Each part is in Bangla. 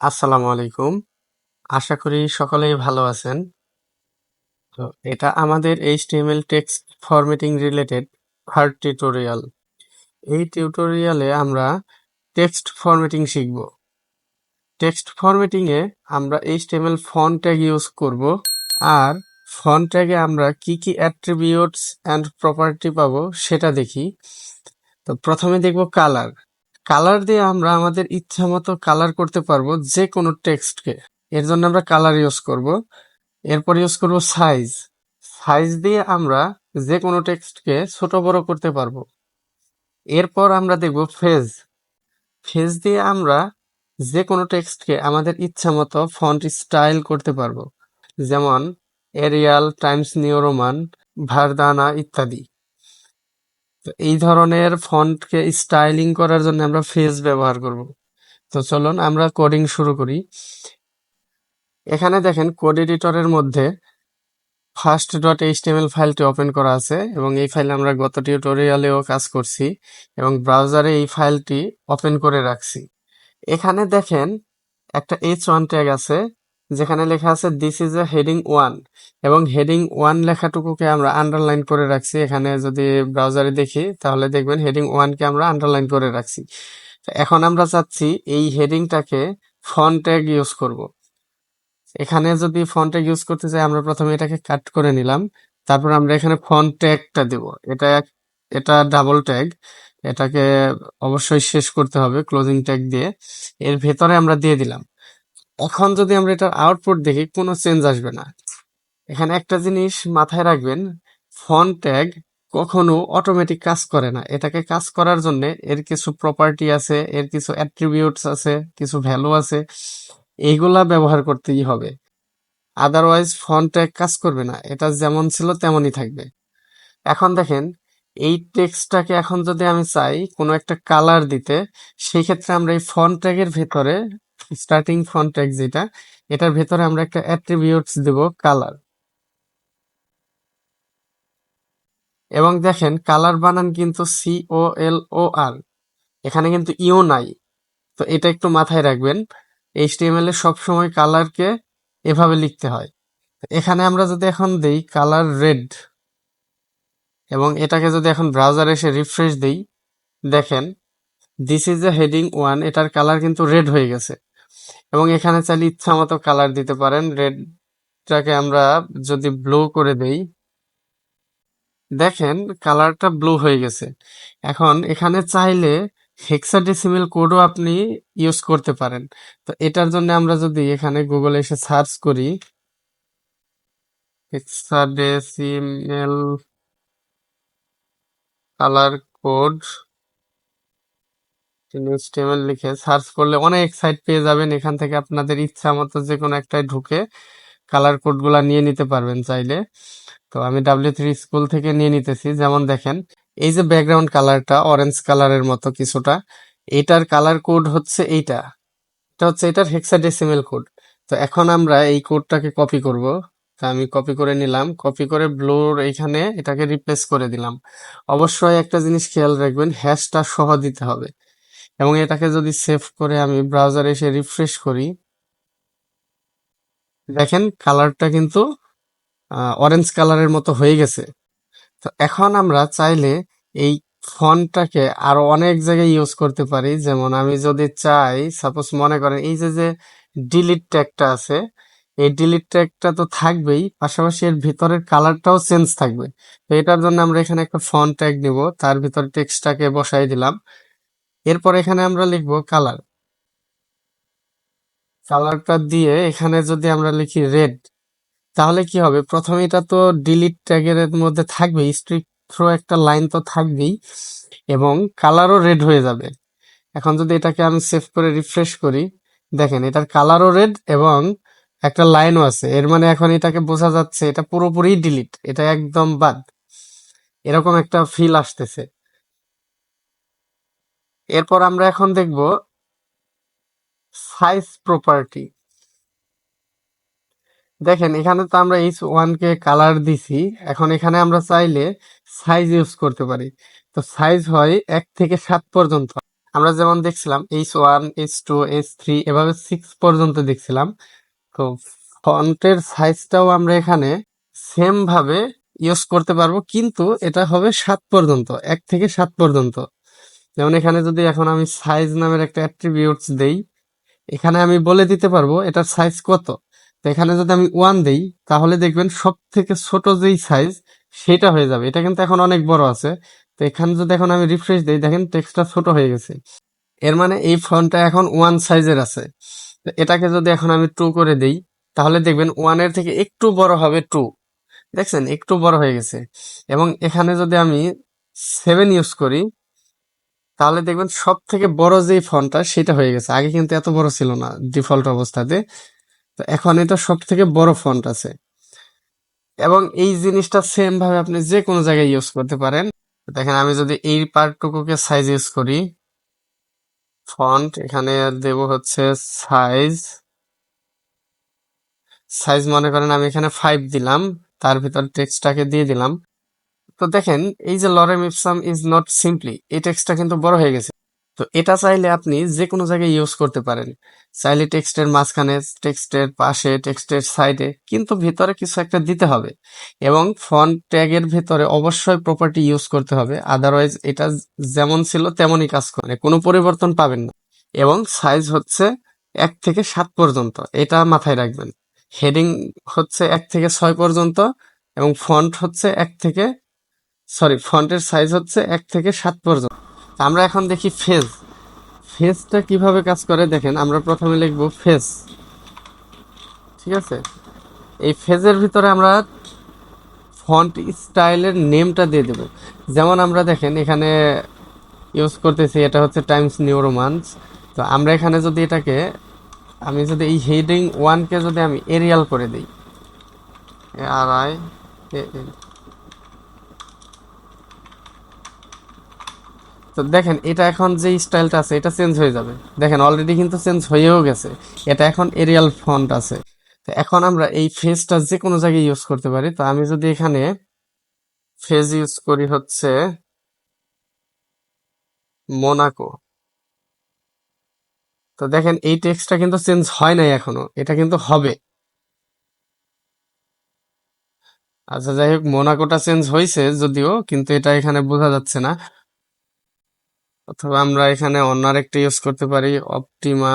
আসসালামু আলাইকুম। আশা করি সকলেই ভালো আছেন। তো এটা আমাদের HTML text formatting related third tutorial. এই টিউটোরিয়ালে আমরা টেক্সট ফরম্যাটিং শিখব। টেক্সট ফরম্যাটিং এ আমরা HTML ফন্ট ট্যাগ ইউজ করব আর ফন্ট ট্যাগে আমরা কি কি অ্যাট্রিবিউটস অ্যান্ড প্রপার্টি পাবো সেটা দেখি। তো প্রথমে দেখব কালার। কালার দিয়ে আমরা আমাদের ইচ্ছা মতো কালার করতে পারব যে কোনো টেক্সটকে এর জন্য আমরা কালার ইউজ করব। এরপর ইউজ করব সাইজ সাইজ দিয়ে আমরা যে কোনো টেক্সটকে ছোট বড় করতে পারব। এরপর আমরা দেখব ফেজ ফেজ দিয়ে আমরা যে কোনো টেক্সটকে আমাদের ইচ্ছা মতো ফন্ট স্টাইল করতে পারব। যেমন Arial Times New Roman Verdana ইত্যাদি। তো এই ধরনের ফন্টকে স্টাইলিং করার জন্য আমরা ফেজ ব্যবহার করব। তো চলুন আমরা কোডিং শুরু করি। এখানে দেখেন কোড এডিটরের মধ্যে ফার্স্ট ডট এইচটিএমএল ফাইলটি ওপেন করা আছে এবং এই ফাইলে আমরা গত টিউটোরিয়ালেও কাজ করছি এবং ব্রাউজারে এই ফাইলটি ওপেন করে রাখছি। এখানে দেখেন একটা এইচ ওয়ান ট্যাগ আছে। যেখানে লেখা আছে this is a heading one এবং হেডিং ওয়ান লেখাটুকুকে আমরা আন্ডারলাইন করে রাখছি। এখানে যদি ব্রাউজারে দেখি, তাহলে দেখবেন হেডিং ওয়ানকে আমরা আন্ডারলাইন করে রাখছি। এখন আমরা চাচ্ছি এই হেডিংটাকে ফন্ট ট্যাগ ইউজ করব। এখানে যদি ফন্ট ট্যাগ ইউজ করতে চাই, আমরা প্রথমে এটাকে কাট করে নিলাম। তারপর আমরা এখানে ফন্ট ট্যাগটা দেব। এটা এটা ডাবল ট্যাগ এটাকে অবশ্যই শেষ করতে হবে ক্লোজিং ট্যাগ দিয়ে। এর ভেতরে আমরা দিয়ে দিলাম। এখন যদি আমরা এটার আউটপুট দেখি, কোনো চেঞ্জ আসবে না। এখানে একটা জিনিস মাথায় রাখবেন ফন্ট ট্যাগ কখনো অটোমেটিক কাজ করে না। এটাকে কাজ করার জন্য এর কিছু প্রপার্টি আছে, এর কিছু অ্যাট্রিবিউটস আছে, কিছু ভ্যালু আছে, এইগুলা ব্যবহার করতেই হবে। আদারওয়াইজ ফন্ট ট্যাগ কাজ করবে না। এটা যেমন ছিল তেমনই থাকবে। এখন দেখেন, এই টেক্সটটাকে এখন যদি আমি চাই কোনো একটা কালার দিতে, সেই ক্ষেত্রে আমরা এই ফন্ট ট্যাগের ভেতরে স্টার্টিং ফন্ট যেটা, এটার ভেতরে আমরা একটা অ্যাট্রিবিউটস দেব কালার এবং দেখেন কালার বানান কিন্তু সি ও এল ও আর এখানে কিন্তু ইও নাই। তো এটা একটু মাথায় রাখবেন এইচটিএমএল এ সবসময় কালারকে এভাবে লিখতে হয়। এখানে আমরা যদি এখন দেই কালার রেড এবং এটাকে যদি এখন ব্রাউজারে এসে রিফ্রেশ দেই, দেখেন this is a heading one এটার কালার কিন্তু রেড হয়ে গেছে। এবং এখানে চাইলে ইচ্ছা মতো কালার দিতে পারেন। রেডটাকে আমরা যদি ব্লু করে দেই, দেখেন কালারটা ব্লু হয়ে গেছে। এখন এখানে চাইলে হেক্সাডেসিমেল কোডও আপনি ইউজ করতে পারেন। তো এটার জন্য আমরা যদি এখানে গুগলে এসে সার্চ করি হেক্সাডেসিমেল কালার কোড এইচটিএমএল লিখে সার্চ করলে অনেক সাইট পেয়ে যাবেন। এখান থেকে আপনাদের ইচ্ছা মতো যে কোনো একটাই ঢুকে কালার কোডগুলা নিয়ে নিতে পারবেন চাইলে। তো আমি ডাব্লিউ থ্রি স্কুল থেকে নিয়ে নিতেছি। যেমন দেখেন, এই যে ব্যাকগ্রাউন্ড কালারটা অরেঞ্জ কালারের মতো কিছুটা, এটার কালার কোড হচ্ছে এইটা। এটা হচ্ছে এটার হেক্সাডেসিমেল কোড তো এখন আমরা এই কোডটাকে কপি করব। তা আমি কপি করে নিলাম। কপি করে ব্লুর এইখানে এটাকে রিপ্লেস করে দিলাম। অবশ্যই একটা জিনিস খেয়াল রাখবেন হ্যাশটা সহ দিতে হবে। এবং এটাকে যদি সেভ করে আমি ব্রাউজারে এসে রিফ্রেশ করি, দেখেন কালারটা কিন্তু অরেঞ্জ কালারের মতো হয়ে গেছে। তো এখন আমরা চাইলে এই ফন্টটাকে আরও অনেক জায়গায় ইউজ করতে পারি। যেমন আমি যদি চাই সাপোজ মনে করেন এই যে যে ডিলিট ট্যাগটা আছে, এই ডিলিট ট্যাগটা তো থাকবেই, পাশাপাশি এর ভিতরের কালারটাও চেঞ্জ থাকবে। তো এটার জন্য আমরা এখানে একটা ফন্ট ট্যাগ নিব, তার ভিতরে টেক্সটটাকে বসাই দিলাম। এরপর এখানে আমরা লিখব কালার কালারটা দিয়ে এখানে যদি আমরা লিখি রেড তাহলে কি হবে? প্রথমে এটা তো ডিলিট ট্যাগের মধ্যে থাকবে স্ট্রিক থ্রো একটা লাইন তো থাকবেই, এবং কালারও রেড হয়ে যাবে। এখন যদি এটাকে আমি সেভ করে রিফ্রেশ করি, দেখেন এটার কালারও রেড এবং একটা লাইনও আছে। এর মানে এখন এটাকে বোঝা যাচ্ছে এটা পুরোপুরি ডিলিট এটা একদম বাদ। এরকম একটা ফিল আসতেছে। এরপর আমরা এখন দেখব সাইজ প্রপার্টি দেখেন, এখানে তো আমরা এইচ ওয়ানকে কালার দিছি। এখন এখানে আমরা চাইলে সাইজ ইউজ করতে পারি। তো সাইজ হয় এক থেকে সাত পর্যন্ত। আমরা যেমন দেখছিলাম H one H two H three এভাবে সিক্স পর্যন্ত দেখছিলাম। তো ফন্টের সাইজটাও আমরা এখানে সেম ভাবে ইউজ করতে পারব, কিন্তু এটা হবে সাত পর্যন্ত, এক থেকে সাত পর্যন্ত। যেমন এখানে যদি এখন আমি সাইজ নামের একটা অ্যাট্রিবিউটস দেই, এখানে আমি বলে দিতে পারব এটার সাইজ কত। তো এখানে যদি আমি ওয়ান দেই, তাহলে দেখবেন সব থেকে ছোট যেই সাইজ সেটা হয়ে যাবে। এটা কিন্তু এখন অনেক বড় আছে। তো এখানে যদি এখন আমি রিফ্রেশ দিই, দেখেন টেক্সটটা ছোট হয়ে গেছে। এর মানে এই ফন্টটা এখন ওয়ান সাইজের আছে। তো এটাকে যদি এখন আমি টু করে দেই, তাহলে দেখবেন ওয়ানের থেকে একটু বড় হবে টু দেখছেন? একটু বড় হয়ে গেছে। এবং এখানে যদি আমি সেভেন ইউজ করি তাহলে দেখবেন সব থেকে বড় যেই ফন্টটা সেটা হয়ে গেছে। আগে কিন্তু এত বড় ছিল না ডিফল্ট অবস্থাতে। তো এখন এটা সব থেকে বড় ফন্ট আছে। এবং এই জিনিসটা সেম ভাবে আপনি যে কোনো জায়গায় ইউজ করতে পারেন। দেখেন আমি যদি এই পার্টটুকুকে সাইজ ইউজ করি ফন্ট এখানে দেব হচ্ছে সাইজ সাইজ মনে করেন আমি এখানে ফাইভ দিলাম, তার ভিতর টেক্সটটাকে দিয়ে দিলাম। তো দেখেন, এই যে lorem ipsum is not simply এই টেক্সটটা কিন্তু বড় হয়ে গেছে। তো এটা চাইলে আপনি যে কোনো জায়গায় ইউজ করতে পারেন। চাইলে টেক্সটের মাঝখানে টেক্সটের পাশে টেক্সটের সাইডে কিন্তু ভিতরে কিছু একটা দিতে হবে। এবং ফন্ট ট্যাগের ভিতরে অবশ্যই প্রপার্টি ইউজ করতে হবে। আদারওয়াইজ এটা যেমন ছিল তেমনই কাজ করে। কোনো পরিবর্তন পাবেন না। এবং সাইজ হচ্ছে এক থেকে সাত পর্যন্ত। এটা মাথায় রাখবেন। হেডিং হচ্ছে এক থেকে ছয় পর্যন্ত এবং ফন্ট হচ্ছে এক থেকে সরি, ফন্টের সাইজ হচ্ছে এক থেকে সাত পর্যন্ত। আমরা এখন দেখি ফেজ ফেজটা কীভাবে কাজ করে দেখেন, আমরা প্রথমে লিখব ফেজ ঠিক আছে? এই ফেজের ভিতরে আমরা ফন্ট স্টাইলের নেমটা দিয়ে দেব। যেমন আমরা দেখেন, এখানে ইউজ করতেছি, এটা হচ্ছে টাইমস নিউ রোমান্স তো আমরা এখানে যদি এটাকে, আমি যদি এই হেডিং ওয়ানকে যদি আমি এরিয়াল করে দিই। আর আই তো দেখেন, এটা এখন যে স্টাইলটা আছে, এটা চেঞ্জ হয়ে যাবে। দেখেন অলরেডি কিন্তু চেঞ্জ হয়েও গেছে। এটা এখন এরিয়াল ফন্ট আছে। তো এখন আমরা এই ফেজটা যে কোনো জায়গায় ইউজ করতে পারি। তো আমি যদি এখানে ফেজ ইউজ করি হচ্ছে মোনাকো তো দেখেন, এই টেক্সটটা কিন্তু চেঞ্জ হয় নাই এখনও। এটা কিন্তু হবে। আচ্ছা যাই হোক মোনাকোটা চেঞ্জ হয়েছে যদিও, কিন্তু এটা এখানে বোঝা যাচ্ছে না। অথবা আমরা এখানে অন্য আরেকটা ইউজ করতে পারি অপটিমা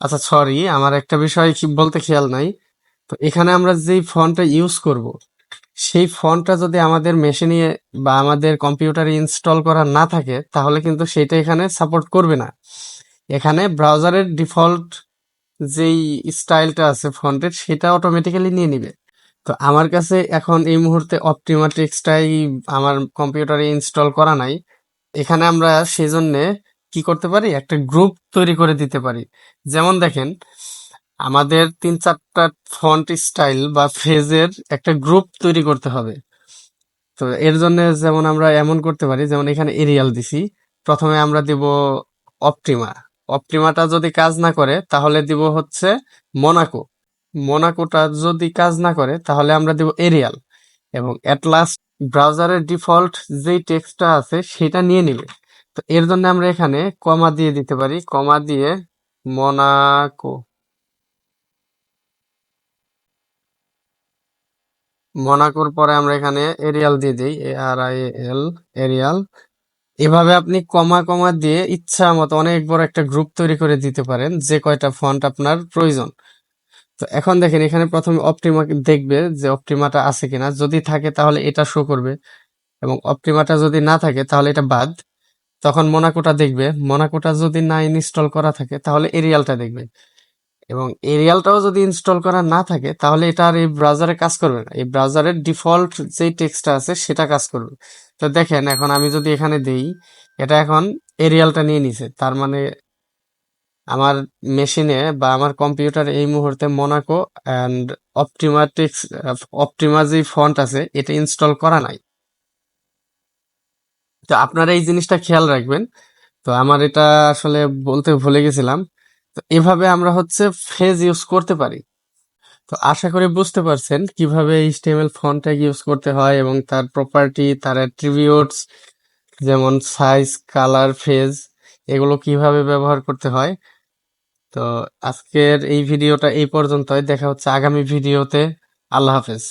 আচ্ছা সরি আমার একটা বিষয় বলতে খেয়াল নাই। তো এখানে আমরা যেই ফন্টটা ইউজ করব, সেই ফন্টটা যদি আমাদের মেশিনে বা আমাদের কম্পিউটারে ইনস্টল করা না থাকে, তাহলে কিন্তু সেটা এখানে সাপোর্ট করবে না। এখানে ব্রাউজারের ডিফল্ট যেই স্টাইলটা আছে ফন্টের, সেটা অটোমেটিক্যালি নিয়ে নিবে। তো আমার কাছে এখন এই মুহূর্তে অপটিমা টেক্সটাই আমার কম্পিউটারে ইনস্টল করা নাই। এখানে আমরা সেজন্যে কি করতে পারি? একটা গ্রুপ তৈরি করে দিতে পারি। যেমন দেখেন, আমাদের তিন চারটা ফন্ট স্টাইল বা ফেজের একটা গ্রুপ তৈরি করতে হবে। তো এর জন্য যেমন আমরা এমন করতে পারি, যেমন এখানে এরিয়াল দিছি। প্রথমে আমরা দিব অপটিমা অপটিমাটা যদি কাজ না করে, তাহলে দিব হচ্ছে মোনাকো মোনাকোটা যদি কাজ না করে, তাহলে আমরা দিব এরিয়াল এবং লাস্ট ব্রাউজারের ডিফল্ট যেই টেক্সটটা আছে, সেটা নিয়ে নিবে। তো এর জন্য আমরা এখানে কমা দিয়ে দিতে পারি। কমা দিয়ে মোনাকো মোনাকোর পরে আমরা এখানে এরিয়াল দিয়ে দিই। এ আর আই এল এরিয়াল এভাবে আপনি কমা কমা দিয়ে ইচ্ছা মতো অনেক বড় একটা গ্রুপ তৈরি করে দিতে পারেন, যে কয়টা ফন্ট আপনার প্রয়োজন। তো এখন দেখেন, এখানে প্রথমে অপটিমা দেখবে যে অপটিমাটা আছে কিনা। যদি থাকে, তাহলে এটা শো করবে। এবং অপটিমাটা যদি না থাকে, তাহলে এটা বাদ। তখন মোনাকোটা দেখবে। মোনাকোটা যদি না ইনস্টল করা থাকে, তাহলে এরিয়ালটা দেখবে। এবং এরিয়ালটাও যদি ইনস্টল করা না থাকে, তাহলে এটা আর এই ব্রাউজারে কাজ করবে না। এই ব্রাউজারের ডিফল্ট যেই টেক্সটটা আছে, সেটা কাজ করবে। তো দেখেন, এখন আমি যদি এখানে দেই, এটা এখন এরিয়ালটা নিয়ে নিছে। তার মানে আমার মেশিনে বা আমার কম্পিউটার এই মুহূর্তে মোনাকো অ্যান্ড অপটিমাটিক্স অপটিমা ফন্ট আছে, এটা ইনস্টল করা নাই। তো আপনারা এই জিনিসটা খেয়াল রাখবেন। তো আমার এটা আসলে বলতে ভুলে গেছিলাম। তো এভাবে আমরা হচ্ছে ফেজ ইউজ করতে পারি। তো আশা করি বুঝতে পারছেন কীভাবে এইচটিএমএল ফন্ট ট্যাগ ইউজ করতে হয় এবং তার প্রপার্টি তার অ্যাট্রিবিউটস যেমন সাইজ কালার ফেজ এগুলো কীভাবে ব্যবহার করতে হয়। তো আজকের এই ভিডিওটা এই পর্যন্তই। দেখা হচ্ছে আগামী ভিডিওতে। আল্লাহ হাফেজ।